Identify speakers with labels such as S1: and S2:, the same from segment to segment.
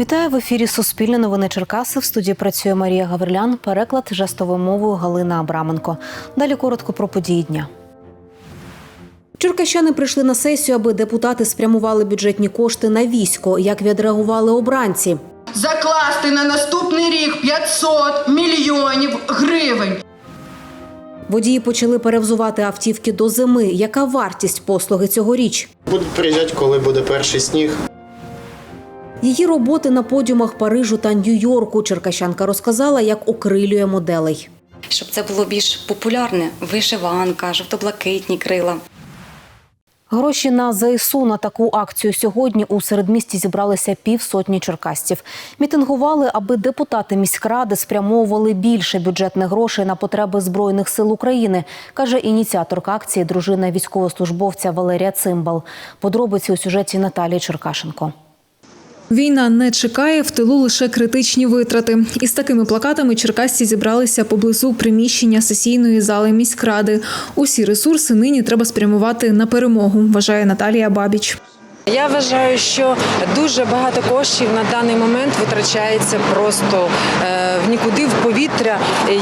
S1: Вітаю в ефірі Суспільне новини Черкаси. В студії працює Марія Гаврилян. Переклад жестовою мовою Галина Абраменко. Далі коротко про події дня. Черкащани прийшли на сесію, аби депутати спрямували бюджетні кошти на військо. Як відреагували обранці?
S2: закласти на наступний рік 500 мільйонів гривень.
S1: Водії почали перевзувати автівки до зими. Яка вартість послуги цьогоріч?
S3: Будуть приїжджати, коли буде перший сніг.
S1: Її роботи на подіумах Парижу та Нью-Йорку. Черкащанка розказала, як окрилює моделей.
S4: щоб це було більш популярне. Вишиванка, жовто-блакитні крила.
S1: Гроші на ЗСУ на таку акцію сьогодні у середмісті зібралися півсотні черкасців. Мітингували, аби депутати міськради спрямовували більше бюджетних грошей на потреби збройних сил України, каже ініціаторка акції, дружина військовослужбовця Валерія Цимбал. Подробиці у сюжеті Наталії Черкашенко.
S5: Війна не чекає в тилу лише критичні витрати. Із такими плакатами черкасці зібралися поблизу приміщення сесійної зали міськради. Усі ресурси нині треба спрямувати на перемогу, вважає Наталія Бабіч.
S6: Я вважаю, що дуже багато коштів на даний момент витрачається просто е, в нікуди в повітря.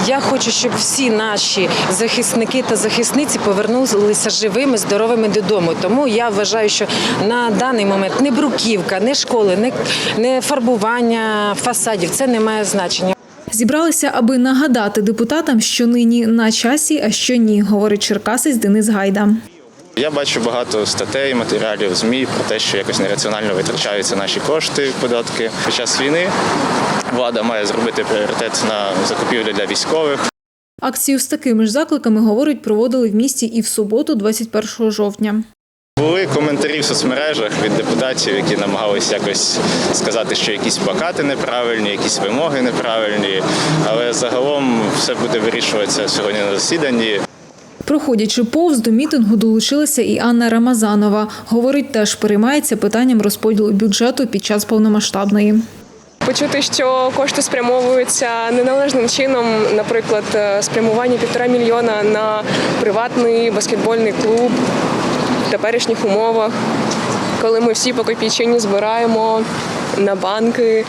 S6: Я хочу, щоб всі наші захисники та захисниці повернулися живими, здоровими додому. Тому я вважаю, що на даний момент не бруківка, не школи, не, не фарбування фасадів це не має значення.
S5: Зібралися, аби нагадати депутатам, що нині на часі, а що ні, говорить черкасець Денис Гайда.
S3: Я бачу багато статей, матеріалів ЗМІ про те, що якось нераціонально витрачаються наші кошти, податки. Під час війни влада має зробити пріоритет на закупівлі для військових.
S5: Акцію з такими ж закликами, говорить, проводили в місті і в суботу, 21 жовтня.
S3: Були коментарі в соцмережах від депутатів, які намагалися якось сказати, що якісь плакати неправильні, якісь вимоги неправильні. Але загалом все буде вирішуватися сьогодні на засіданні.
S5: Проходячи повз до мітингу, долучилася і Анна Рамазанова. Говорить, теж переймається питанням розподілу бюджету під час повномасштабної.
S7: Почути, що кошти спрямовуються неналежним чином, наприклад, е, спрямування півтора мільйона на приватний баскетбольний клуб в теперішніх умовах, коли ми всі по копійчині збираємо на банки,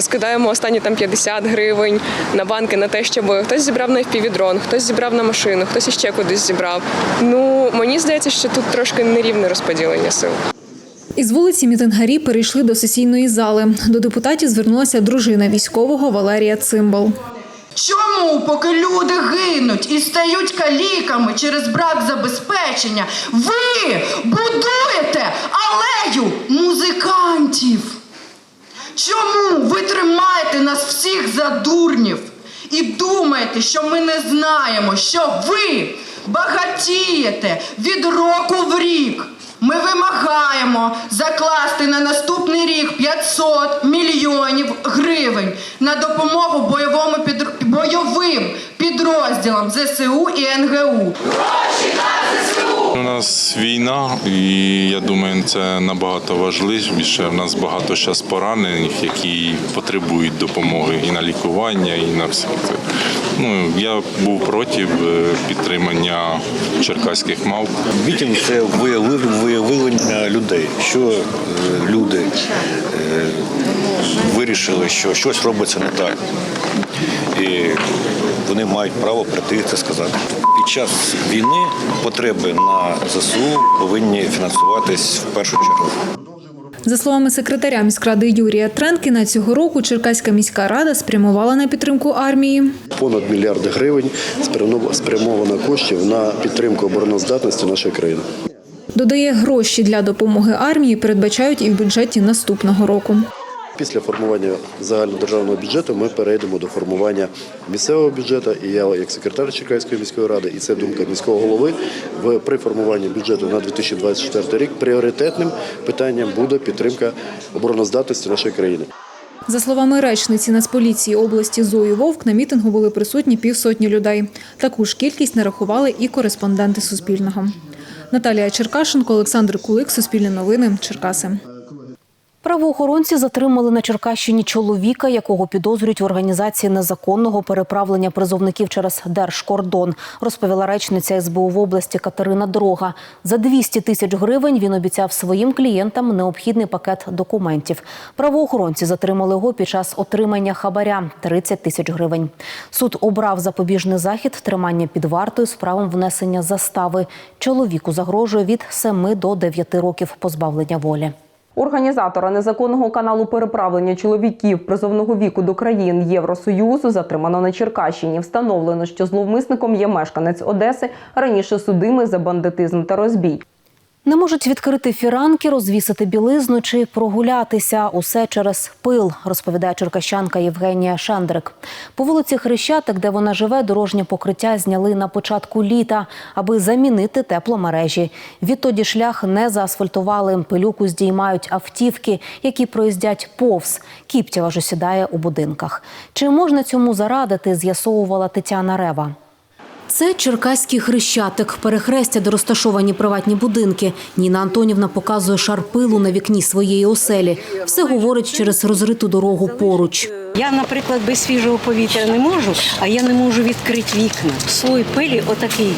S7: скидаємо останні там 50 гривень на банки на те, щоб хтось зібрав на FPV-дрон, хтось зібрав на машину, хтось іще кудись зібрав. Ну мені здається, що тут трошки нерівне розподілення сил.
S5: Із вулиці мітингарі перейшли до сесійної зали. До депутатів звернулася дружина військового Валерія Цимбал.
S2: Чому, поки люди гинуть і стають каліками через брак забезпечення, ви будуєте алею музикантів? Чому ви тримаєте нас всіх за дурнів і думаєте, що ми не знаємо, що ви багатієте від року в рік? Ми вимагаємо закласти на наступний рік 500 мільйонів гривень на допомогу бойовому підр- бойовим підрозділам ЗСУ і НГУ.
S8: У нас війна, і я думаю, це набагато важливіше. У нас багато зараз поранених, які потребують допомоги і на лікування, і на все це. Ну я був проти е, підтримання черкаських мав.
S9: Мітинг це виявлення людей, що е, люди е, вирішили, що щось робиться не так. І вони мають право прийти це сказати. Під час війни потреби на ЗСУ повинні фінансуватись в першу чергу.
S5: За словами секретаря міськради Юрія Тренкіна, цього року Черкаська міська рада спрямувала на підтримку армії
S10: Понад мільярд гривень спрямовано коштів на підтримку обороноздатності нашої країни.
S5: Додає, гроші для допомоги армії передбачають і в бюджеті наступного року.
S10: Після формування загальнодержавного бюджету ми перейдемо до формування місцевого бюджету. І я, як секретар Черкаської міської ради, і це думка міського голови. В при формуванні бюджету на 2024 рік пріоритетним питанням буде підтримка обороноздатності нашої країни.
S5: За словами речниці Нацполіції області Зої Вовк, на мітингу були присутні півсотні людей. Таку ж кількість нарахували і кореспонденти Суспільного. Наталія Черкашенко, Олександр Кулик, Суспільне новини, Черкаси.
S1: Правоохоронці затримали на Черкащині чоловіка, якого підозрюють в організації незаконного переправлення призовників через держкордон, розповіла речниця СБУ в області Катерина Дрога. За 200 тисяч гривень він обіцяв своїм клієнтам необхідний пакет документів. Правоохоронці затримали його під час отримання хабаря 30 тисяч гривень. Суд обрав запобіжний захід тримання під вартою з правом внесення застави. Чоловіку загрожує від 7 до 9 років позбавлення волі.
S11: Організатора незаконного каналу переправлення чоловіків призовного віку до країн Євросоюзу затримано на Черкащині. Встановлено, що зловмисником є мешканець Одеси, раніше судимий за бандитизм та розбій.
S1: Не можуть відкрити фіранки, розвісити білизну чи прогулятися. Усе через пил, розповідає черкащанка Євгенія Шендрик. По вулиці Хрещатик, де вона живе, дорожнє покриття зняли на початку літа, аби замінити тепломережі. Відтоді шлях не заасфальтували. Пилюку здіймають автівки, які проїздять повз. Кіптєва ж осідає у будинках. Чи можна цьому зарадити, з'ясовувала Тетяна Рева. Це Черкаський хрещатик, перехрестя, де розташовані приватні будинки. Ніна Антонівна показує шар пилу на вікні своєї оселі. Все говорить через розриту дорогу поруч.
S12: Я, наприклад, без свіжого повітря не можу, а я не можу відкрити вікна. Слой пилі отакий.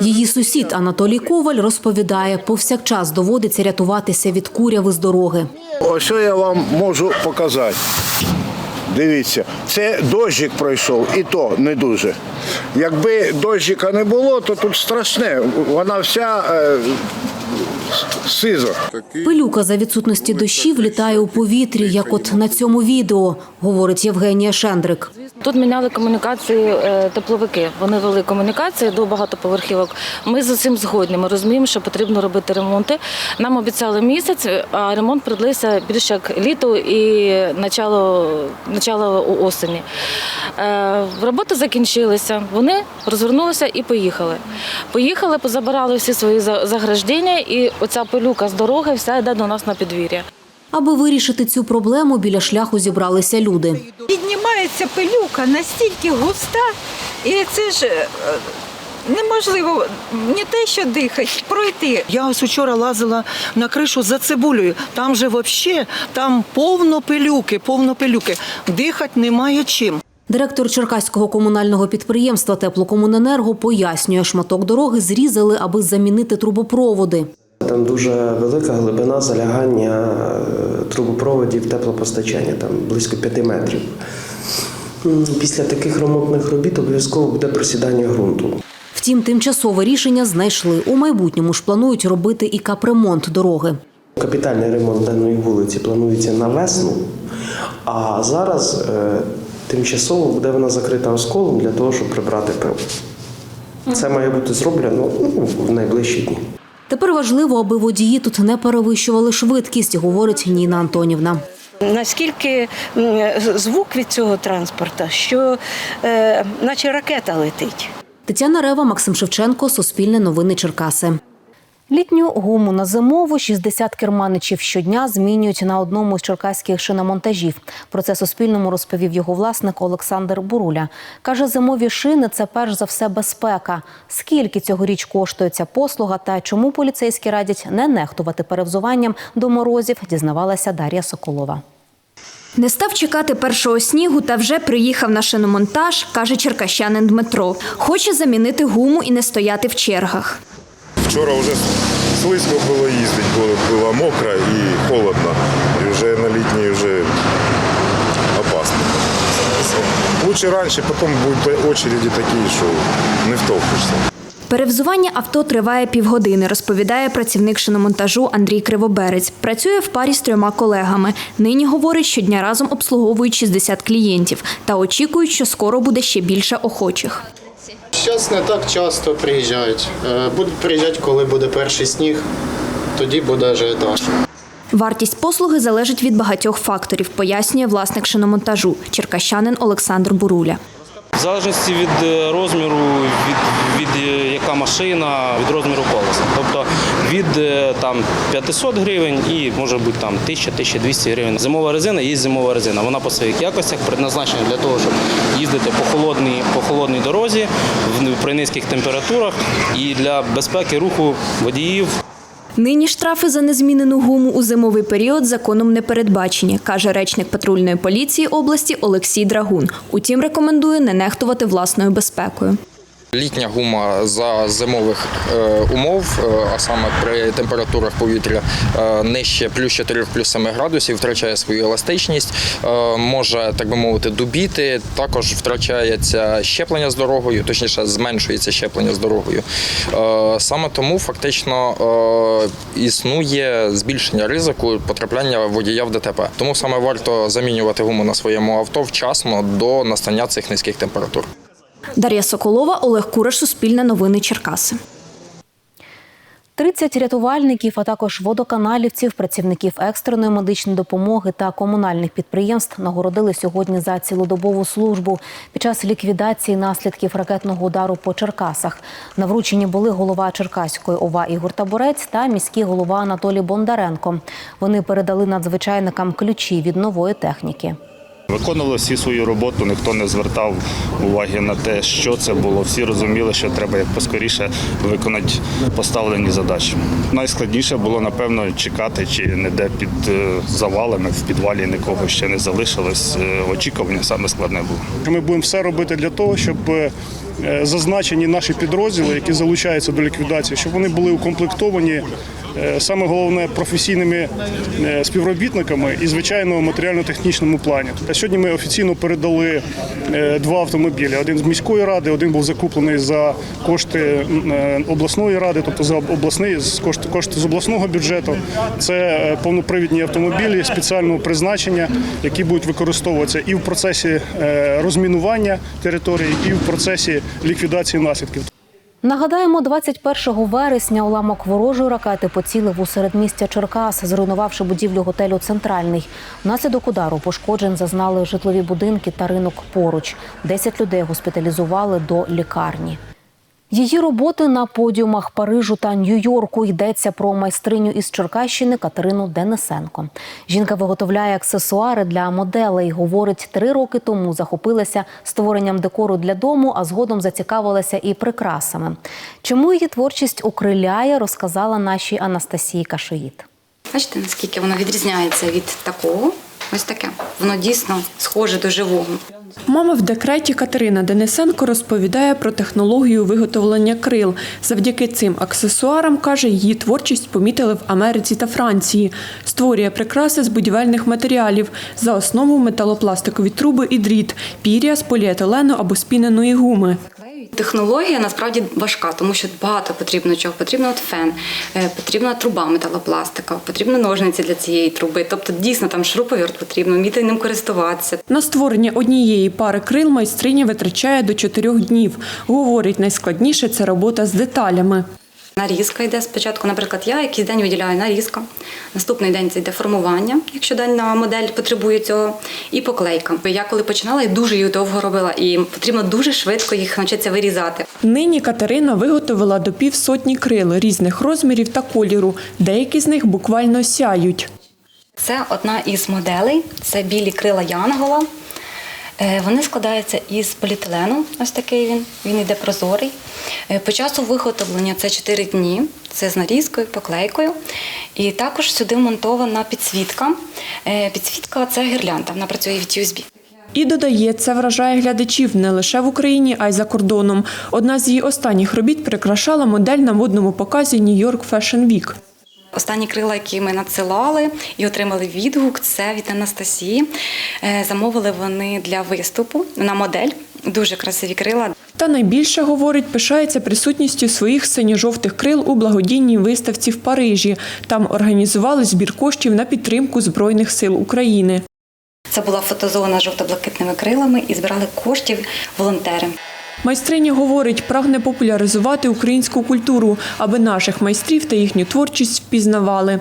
S1: Її сусід Анатолій Коваль розповідає, повсякчас доводиться рятуватися від куряви з дороги.
S13: Ось що я вам можу показати. Дивіться, це дощик пройшов, і то не дуже. Якби дощика не було, то тут страшне. Вона вся е, сизо.
S1: Пилюка за відсутності дощів літає у повітрі, як от на цьому відео, говорить Євгенія Шендрик.
S14: Тут міняли комунікації е, тепловики. Вони вели комунікації до багатоповерхівок. Ми з цим згодні. Ми розуміємо, що потрібно робити ремонти. Нам обіцяли місяць, а ремонт придлився більше як літо і начало, начало осені. Е, Роботи закінчилися. Вони розвернулися і поїхали. Поїхали, позабирали всі свої за- заграждення, і оця пилюка з дороги вся йде до нас на підвір'я.
S1: Аби вирішити цю проблему, біля шляху зібралися люди.
S15: Піднімається пилюка настільки густа, і це ж е, неможливо не те, що дихати, пройти.
S16: Я ось вчора лазила на кришу за цибулею. Там же взагалі там повно пилюки, повно пилюки. Дихати немає чим.
S1: Директор Черкаського комунального підприємства Теплокомуненерго пояснює, шматок дороги зрізали, аби замінити трубопроводи.
S17: Там дуже велика глибина залягання е, трубопроводів теплопостачання, там близько 5 метрів. Після таких ремонтних робіт обов'язково буде просідання ґрунту.
S1: Втім, тимчасове рішення знайшли. У майбутньому ж планують робити і капремонт дороги.
S17: Капітальний ремонт даної вулиці планується на весну, а зараз е, тимчасово буде вона закрита осколом для того, щоб прибрати пил. Це має бути зроблено ну, в найближчі дні.
S1: Тепер важливо, аби водії тут не перевищували швидкість, говорить Ніна Антонівна.
S12: Наскільки звук від цього транспорту, що е, наче ракета летить.
S1: Тетяна Рева, Максим Шевченко, Суспільне новини Черкаси. Літню гуму на зимову 60 керманичів щодня змінюють на одному з черкаських шиномонтажів. Про це Суспільному розповів його власник Олександр Буруля. Каже, зимові шини це перш за все безпека. Скільки цьогоріч коштує ця послуга та чому поліцейські радять не нехтувати перевзуванням до морозів, дізнавалася Дар'я Соколова.
S18: Не став чекати першого снігу та вже приїхав на шиномонтаж, каже черкащанин Дмитро. Хоче замінити гуму і не стояти в чергах.
S19: Вчора вже слизько було їздити, бо було мокро і холодно. І вже на літній вже опасно. Лучше раніше, потім будуть очереди такі, що не втовпишся.
S18: Перевзування авто триває півгодини, розповідає працівник шиномонтажу Андрій Кривоберець. Працює в парі з трьома колегами. Нині говорить, щодня разом обслуговують 60 клієнтів та очікують, що скоро буде ще більше охочих.
S20: Зараз не так часто приїжджають. Е, Будуть приїжджати, коли буде перший сніг, тоді буде ажіотаж.
S18: Вартість послуги залежить від багатьох факторів, пояснює власник шиномонтажу черкащанин Олександр Буруля.
S21: В залежності від е, розміру, від, від е, яка машина, від розміру колеса. Тобто від е, там 500 гривень і може бути там 1000-1200 гривень. Зимова резина є зимова резина. Вона по своїх якостях предназначена для того, щоб їздити по холодній, по холодній дорозі при низьких температурах і для безпеки руху водіїв.
S18: Нині штрафи за незмінену гуму у зимовий період законом не передбачені, каже речник патрульної поліції області Олексій Драгун. Утім, рекомендує не нехтувати власною безпекою.
S22: Літня гума за зимових е, умов, е, а саме при температурах повітря е, нижче плюс 4 плюс 7 градусів, втрачає свою еластичність, може, так би мовити, дубіти. Також втрачається щеплення з дорогою, точніше, зменшується щеплення з дорогою. Саме тому фактично існує збільшення ризику потрапляння водія в ДТП. Тому саме варто замінювати гуму на своєму авто вчасно до настання цих низьких температур.
S18: Дар'я Соколова, Олег Кураш, Суспільне новини Черкаси.
S1: 30 рятувальників, а також водоканалівців, працівників екстреної медичної допомоги та комунальних підприємств нагородили сьогодні за цілодобову службу під час ліквідації наслідків ракетного удару по Черкасах. На врученні були голова Черкаської ОВА Ігор Таборець та міський голова Анатолій Бондаренко. Вони передали надзвичайникам ключі від нової техніки.
S23: Виконували всі свою роботу, ніхто не звертав уваги на те, що це було. Всі розуміли, що треба як поскоріше виконати поставлені задачі. Найскладніше було, напевно, чекати, чи не де під е, завалами, в підвалі нікого ще не залишилось. Е, Очікування саме складне було.
S24: Ми будемо все робити для того, щоб е, зазначені наші підрозділи, які залучаються до ліквідації, щоб вони були укомплектовані е, саме головне професійними е, співробітниками і звичайно матеріально-технічному плані. Та сьогодні ми офіційно передали е, два автомобілі: один з міської ради, один був закуплений за кошти е, обласної ради, тобто за обласний з кошти, кошти з обласного бюджету. Це е, повнопривідні автомобілі спеціального призначення, які будуть використовуватися і в процесі е, розмінування території, і в процесі ліквідації наслідків.
S1: Нагадаємо, 21 вересня уламок ворожої ракети поцілив у середмістя Черкас, зруйнувавши будівлю готелю Центральний. Внаслідок удару пошкоджень зазнали житлові будинки та ринок поруч. Десять людей госпіталізували до лікарні. Її роботи на подіумах Парижу та Нью-Йорку йдеться про майстриню із Черкащини Катерину Денисенко. Жінка виготовляє аксесуари для моделей. Говорить, три роки тому захопилася створенням декору для дому, а згодом зацікавилася і прикрасами. Чому її творчість окриляє, розказала нашій Анастасії Кашоїд.
S25: Бачите, наскільки воно відрізняється від такого. Ось таке. Воно дійсно схоже до живого.
S26: Мама в декреті Катерина Денисенко розповідає про технологію виготовлення крил. Завдяки цим аксесуарам, каже, її творчість помітили в Америці та Франції. Створює прикраси з будівельних матеріалів. За основу металопластикові труби і дріт, пір'я з поліетилену або спіненої гуми.
S25: Технологія насправді важка, тому що багато потрібно чого. Потрібно от фен, е, потрібна труба металопластика, потрібні ножниці для цієї труби. Тобто дійсно там шуруповерт потрібно, вміти ним користуватися.
S26: На створення однієї пари крил майстриня витрачає до чотирьох днів. Говорить, найскладніше це робота з деталями.
S25: Нарізка йде спочатку, наприклад, я якийсь день виділяю нарізка. Наступний день це йде формування, якщо дана модель потребує цього, і поклейка. Я коли починала, я дуже їх довго робила, і потрібно дуже швидко їх навчитися вирізати.
S26: Нині Катерина виготовила до півсотні крил різних розмірів та кольору. Деякі з них буквально сяють.
S25: Це одна із моделей, це білі крила Янгола. Е, Вони складаються із поліетилену, ось такий він, він йде прозорий. Е, По часу виготовлення це 4 дні, це з нарізкою, поклейкою. І також сюди вмонтована підсвітка. Е, Підсвітка це гірлянда, вона працює від USB.
S26: І додає, це вражає глядачів не лише в Україні, а й за кордоном. Одна з її останніх робіт прикрашала модель на модному показі York Fashion Week.
S25: Останні крила, які ми надсилали і отримали відгук, це від Анастасії. Е, Замовили вони для виступу на модель. Дуже красиві крила.
S26: Та найбільше, говорить, пишається присутністю своїх синьо-жовтих крил у благодійній виставці в Парижі. Там організували збір коштів на підтримку Збройних сил України.
S25: Це була фотозона з жовто-блакитними крилами і збирали коштів волонтери.
S26: Майстриня говорить, прагне популяризувати українську культуру, аби наших майстрів та їхню творчість впізнавали.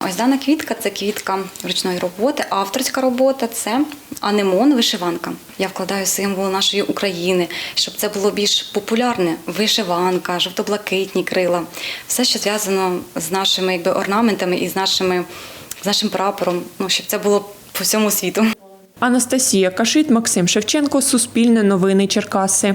S25: Ось дана квітка це квітка ручної роботи, авторська робота це анемон, вишиванка. Я вкладаю символ нашої України, щоб це було більш популярне. Вишиванка, жовто-блакитні крила, все, що зв'язано з нашими якби, орнаментами і з, нашими, з нашим прапором, ну, щоб це було по всьому світу.
S26: Анастасія Кашит, Максим Шевченко, Суспільне новини Черкаси.